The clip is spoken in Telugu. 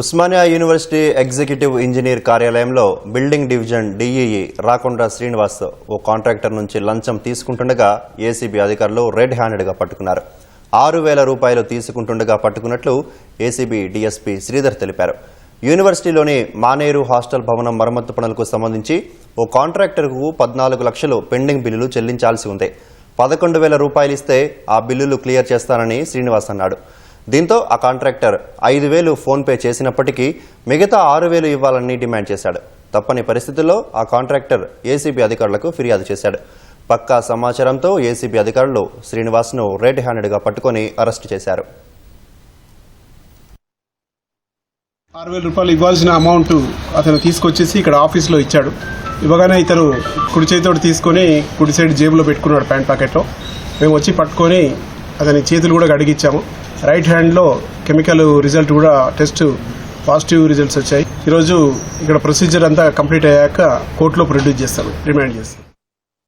ఉస్మానియా యూనివర్సిటీ ఎగ్జిక్యూటివ్ ఇంజనీర్ కార్యాలయంలో building division DEE Rakonda Srinivas ఓ కాంట్రాక్టర్ నుంచి లంచం తీసుకుంటుండగా ఏసీబీ అధికారులు రెడ్ హ్యాండెడ్గా పట్టుకున్నారు. ఆరు వేల రూపాయలు తీసుకుంటుండగా పట్టుకున్నట్లు ఏసీబీ డీఎస్పీ శ్రీధర్ తెలిపారు. యూనివర్సిటీలోని మానేరు హాస్టల్ భవనం మరమ్మతు పనులకు సంబంధించి ఓ కాంట్రాక్టర్కు పద్నాలుగు లక్షలు పెండింగ్ బిల్లులు చెల్లించాల్సి ఉంది. పదకొండు వేల రూపాయలు ఇస్తే ఆ బిల్లులు క్లియర్ చేస్తానని శ్రీనివాస్ అన్నాడు. దీంతో ఆ కాంట్రాక్టర్ ఐదు వేలు ఫోన్పే చేసినప్పటికీ మిగతా ఆరు వేలు ఇవ్వాలని డిమాండ్ చేశాడు. తప్పని పరిస్థితుల్లో ఆ కాంట్రాక్టర్ ఏసీబీ అధికారులకు ఫిర్యాదు చేశాడు. పక్కా సమాచారంతో ఏసీబీ అధికారులు శ్రీనివాస్ను రెడ్ హ్యాండెడ్గా పట్టుకొని అరెస్టు చేశారు. ఆరు వేల రూపాయలు ఇవ్వాల్సిన అమౌంట్ అతను తీసుకొచ్చేసి ఇక్కడ ఆఫీస్లో ఇచ్చాడు. ఇవ్వగానే ఇతను కుడి చేతితో తీసుకొని కుడి సైడ్ జేబులో పెట్టుకున్నాడు ప్యాంట్ పాకెట్లో. మేము వచ్చి పట్టుకొని అతని చేతులు కూడా కడిగిచ్చాము. రైట్ హ్యాండ్లో కెమికల్ రిజల్ట్ కూడా టెస్ట్ పాజిటివ్ రిజల్ట్స్ వచ్చాయి. ఈరోజు ఇక్కడ ప్రొసీజర్ అంతా కంప్లీట్ అయ్యాక కోర్టులో ప్రొడ్యూస్ చేస్తాను రిమాండ్ చేస్తాను